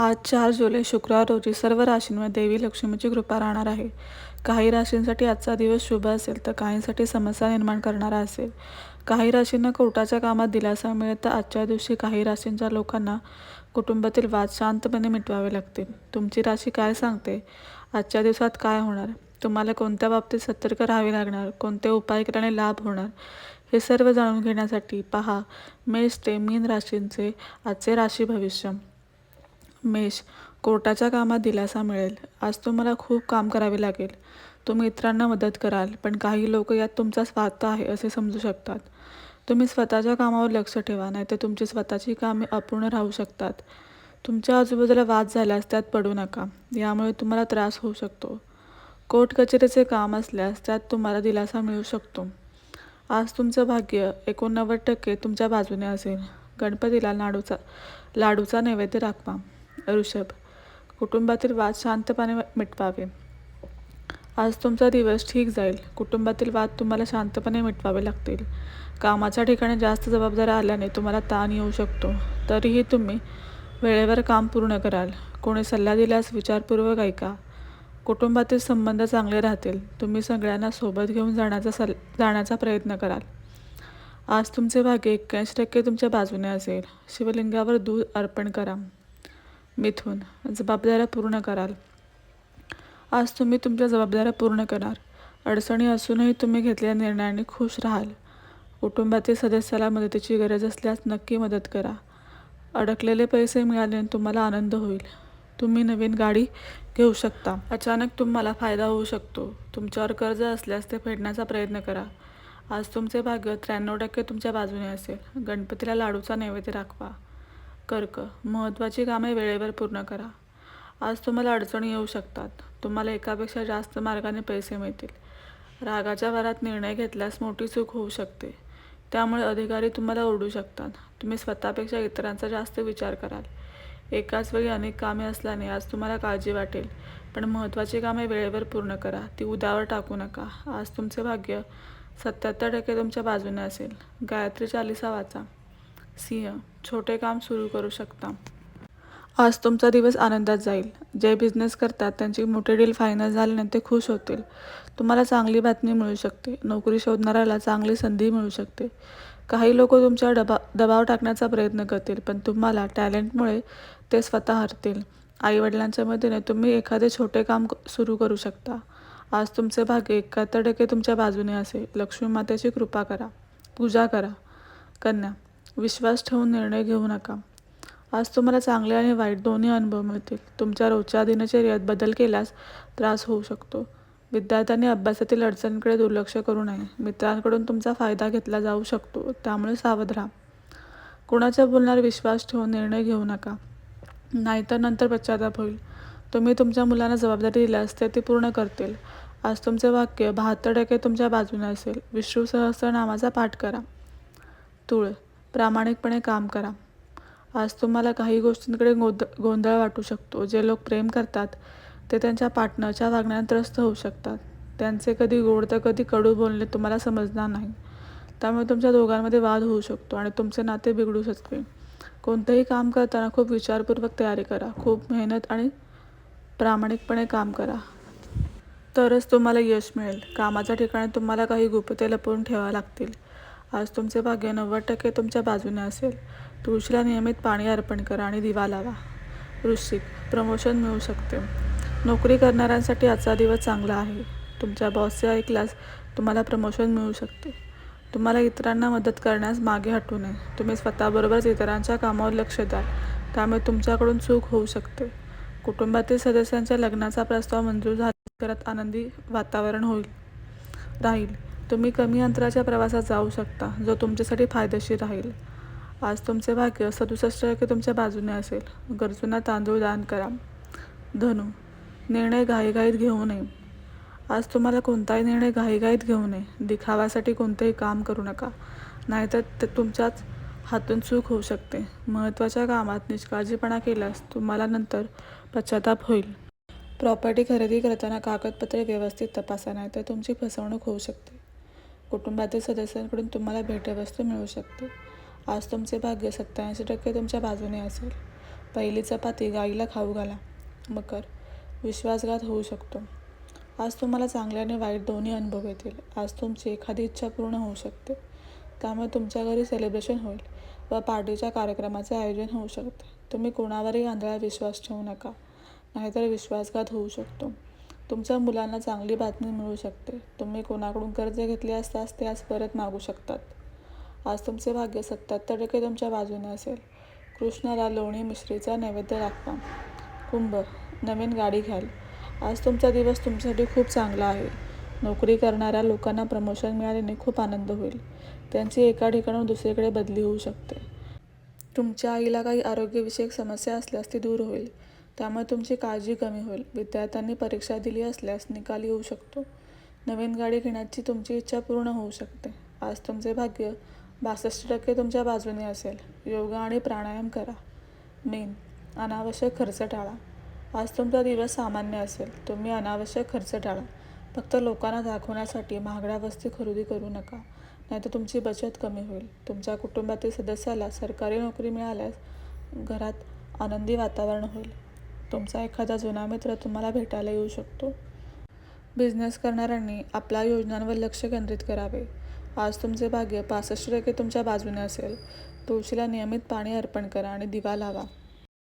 आज चार जुलै शुक्रवार रोजी सर्व राशींवर देवी लक्ष्मीची कृपा राहणार आहे. काही राशींसाठी आजचा दिवस शुभ असेल तर काहींसाठी समस्या निर्माण करणारा असेल. काही राशींना कोर्टाच्या कामात दिलासा मिळेल तर आजच्या दिवशी काही राशींच्या लोकांना कुटुंबातील वाद शांतपणे मिटवावे लागतील. तुमची राशी काय सांगते? आजच्या दिवसात काय होणार? तुम्हाला कोणत्या बाबतीत सतर्क राहावे लागणार? कोणते उपाय केल्याने लाभ होणार? हे सर्व जाणून घेण्यासाठी पहा मेष ते मीन राशींचे आजचे राशी भविष्य. मेष कोर्टाच्या कामात दिलासा मिळेल. आज तुम्हाला खूप काम करावे लागेल. तुम्ही इतरांना मदत कराल पण काही लोक यात तुमचा स्वार्थ आहे असे समजू शकतात. तुम्ही स्वतःच्या कामावर लक्ष ठेवा नाही तर तुमची स्वतःची कामे अपूर्ण राहू शकतात. तुमच्या आजूबाजूला वाद झाल्यास त्यात पडू नका. यामुळे तुम्हाला त्रास होऊ शकतो. कोर्ट कचेरीचे काम असल्यास त्यात तुम्हाला दिलासा मिळू शकतो. आज तुमचं भाग्य एकोणनव्वद टक्के तुमच्या बाजूने असेल. गणपतीला लाडूचा लाडूचा नैवेद्य दाखवा. ऋषभ कुटुंबातील वाद शांतपणे मिटवावे. आज तुमचा दिवस ठीक जाईल. कुटुंबातील वाद तुम्हाला शांतपणे मिटवावे लागतील. कामाच्या ठिकाणी जास्त जबाबदाऱ्या आल्याने तुम्हाला ताण येऊ शकतो. तरीही तुम्ही वेळेवर काम पूर्ण कराल. कोणी सल्ला दिल्यास विचारपूर्वक ऐका. कुटुंबातील संबंध चांगले राहतील. तुम्ही सगळ्यांना सोबत घेऊन जाण्याचा सल जाण्याचा प्रयत्न कराल. आज तुमचे भाग्य एक्क्याऐंशी टक्के तुमच्या बाजूने असेल. शिवलिंगावर दूध अर्पण करा. मिथून जबाबदाऱ्या पूर्ण कराल. आज तुम्ही तुमच्या जबाबदाऱ्या पूर्ण करणार. अडचणी असूनही तुम्ही घेतलेल्या निर्णयाने खुश राहाल. कुटुंबातील सदस्याला मदतीची गरज असल्यास नक्की मदत करा. अडकलेले पैसे मिळाल्याने तुम्हाला आनंद होईल. तुम्ही नवीन गाडी घेऊ शकता. अचानक तुम्हाला फायदा होऊ शकतो. तुमच्यावर कर्ज असल्यास ते फेडण्याचा प्रयत्न करा. आज तुमचे भाग्य त्र्याण्णव टक्के तुमच्या बाजूने असेल. गणपतीला लाडूचा नैवेद्य दाखवा. कर्क. महत्त्वाची कामे वेळेवर पूर्ण करा. आज तुम्हाला अडचणी येऊ शकतात. तुम्हाला एकापेक्षा जास्त मार्गाने पैसे मिळतील. रागाच्या भरात निर्णय घेतल्यास मोठी चूक होऊ शकते. त्यामुळे अधिकारी तुम्हाला ओरडू शकतात. तुम्ही स्वतःपेक्षा इतरांचा जास्त विचार कराल. एकाच वेळी अनेक कामे असल्याने आज तुम्हाला काळजी वाटेल. पण महत्त्वाची कामे वेळेवर पूर्ण करा. ती उद्यावर टाकू नका. आज तुमचे भाग्य सत्याहत्तर टक्के तुमच्या बाजूने असेल. गायत्री चालिसा वाचा. सिंह छोटे काम सुरू करू शकता. आज तुमचा दिवस आनंदात जाईल. जे बिझनेस करतात त्यांची मोठी डील फायनल झाल्याने ते खुश होतील. तुम्हाला चांगली बातमी मिळू शकते. नोकरी शोधणाऱ्याला चांगली संधी मिळू शकते. काही लोक तुमच्या डबा दबाव टाकण्याचा प्रयत्न करतील पण तुम्हाला टॅलेंटमुळे ते स्वतः हरतील. आईवडिलांच्या मदतीने तुम्ही एखादे छोटे काम सुरू करू शकता. आज तुमचे भाग्य एकाहत्तर टक्के तुमच्या बाजूने असेल. लक्ष्मी मातेची कृपा करा. पूजा करा. कन्या विश्वास ठेवून निर्णय घेऊ नका. आज तुम्हाला चांगले आणि वाईट दोन्ही अनुभव मिळतील. तुमच्या रोजच्या दिनचर्यात बदल केल्यास त्रास होऊ शकतो. विद्यार्थ्यांनी अभ्यासातील अडचणींकडे दुर्लक्ष करू नये. मित्रांकडून तुमचा फायदा घेतला जाऊ शकतो. त्यामुळे सावध राहा. कुणाच्या बोलण्यावर विश्वास ठेवून निर्णय घेऊ नका. नाहीतर नंतर पश्चाताप होईल. तुम्ही तुमच्या मुलांना जबाबदारी दिल्यास ते ती पूर्ण करतील. आज तुमचे वाक्य बहात्तर टक्के तुमच्या बाजूने असेल. विष्णू सहस्रनामाचा पाठ करा. तुळ प्रामाणिकपणे काम करा. आज तुम्हाला काही गोष्टींकडे गोंध गोंधळ वाटू शकतो. जे लोक प्रेम करतात ते त्यांच्या पार्टनरच्या वागण्यात त्रस्त होऊ शकतात. त्यांचे कधी गोड तर कधी कडू बोलणे तुम्हाला समजणार नाही. त्यामुळे तुमच्या दोघांमध्ये वाद होऊ शकतो आणि तुमचे नाते बिघडू शकते. कोणतंही काम करताना खूप विचारपूर्वक तयारी करा. खूप मेहनत आणि प्रामाणिकपणे काम करा. तरच तुम्हाला यश मिळेल. कामाच्या ठिकाणी तुम्हाला काही गुप्ते लपवून ठेवावे लागतील. आज तुमचे भाग्य नव्वद टक्के तुमच्या बाजूने असेल. तुळशीला नियमित पाणी अर्पण करा आणि दिवा लावा. वृश्चिक प्रमोशन मिळू शकते. नोकरी करणाऱ्यांसाठी आजचा दिवस चांगला आहे. तुमच्या बॉसचे ऐकल्यास तुम्हाला प्रमोशन मिळू शकते. तुम्हाला इतरांना मदत करण्यास मागे हटू नये. तुम्ही स्वतःबरोबरच इतरांच्या कामावर लक्ष द्याल. त्यामुळे तुमच्याकडून चूक होऊ शकते. कुटुंबातील सदस्यांच्या लग्नाचा प्रस्ताव मंजूर झाला करत आनंदी वातावरण होईल. राहील. तुम्ही कमी अंतराच्या प्रवासात जाऊ शकता जो तुमच्यासाठी फायदेशीर राहील. आज तुमचे भाग्य सदुसष्ट टक्के तुमच्या बाजूने असेल. गरजूंना तांदूळ दान करा. धनु निर्णय घाईघाईत घेऊ नये. आज तुम्हाला कोणताही निर्णय घाईघाईत घेऊ नये. दिखावासाठी कोणतेही काम करू नका. नाहीतर ते तुमच्याच हातून चूक होऊ शकते. महत्त्वाच्या कामात निष्काळजीपणा केल्यास तुम्हाला नंतर पश्चाताप होईल. प्रॉपर्टी खरेदी करताना कागदपत्रे व्यवस्थित तपासा नाही तर तुमची फसवणूक होऊ शकते. कुटुंबातील सदस्यांकडून तुम्हाला भेटवस्तू मिळू शकते. आज तुमचे भाग्य सत्त्याऐंशी टक्के तुमच्या बाजूने असेल. पहिली चपाती गाईला खाऊ घाला. मकर विश्वासघात होऊ शकतो. आज तुम्हाला चांगले आणि वाईट दोन्ही अनुभव येतील. आज तुमची एखादी इच्छा पूर्ण होऊ शकते. त्यामुळे तुमच्या घरी सेलिब्रेशन होईल व पार्टीच्या कार्यक्रमाचे आयोजन होऊ शकते. तुम्ही कोणावरही आंधळा विश्वास ठेवू नका. नाहीतर विश्वासघात होऊ शकतो. तुमच्या मुलांना चांगली बातमी मिळू शकते. तुम्ही कोणाकडून कर्ज घेतले असतास ते आज परत मागू शकतात. आज तुमचे भाग्य सत्याहत्तर टक्के तुमच्या बाजूने असेल. कृष्णाला लोणी मिश्रीचा नैवेद्य दाखवा. कुंभ नवीन गाडी घ्याल. आज तुमचा दिवस तुमच्यासाठी खूप चांगला आहे. नोकरी करणाऱ्या लोकांना प्रमोशन मिळाल्याने खूप आनंद होईल. त्यांची एका ठिकाणाहून दुसरीकडे बदली होऊ शकते. तुमच्या आईला काही आरोग्यविषयक समस्या असल्यास ती दूर होईल. त्यामुळे तुमची काळजी कमी होईल. विद्यार्थ्यांनी परीक्षा दिली असल्यास निकाल येऊ शकतो. नवीन गाडी घेण्याची तुमची इच्छा पूर्ण होऊ शकते. आज तुमचे भाग्य बासष्ट टक्के तुमच्या बाजूने असेल. योगा आणि प्राणायाम करा. मेन अनावश्यक खर्च टाळा. आज तुमचा दिवस सामान्य असेल. तुम्ही अनावश्यक खर्च टाळा. फक्त लोकांना दाखवण्यासाठी महागड्या वस्तू खरेदी करू नका. नाहीतर तुमची बचत कमी होईल. तुमच्या कुटुंबातील सदस्याला सरकारी नोकरी मिळाल्यास घरात आनंदी वातावरण होईल. तुमचा एखादा जुना मित्र तुम्हाला भेटायला येऊ शकतो. बिझनेस करणाऱ्यांनी आपल्या योजनांवर लक्ष केंद्रित करावे. आज तुमचे भाग्य पासष्ट टक्के तुमच्या बाजूने असेल. तुळशीला नियमित पाणी अर्पण करा आणि दिवा लावा.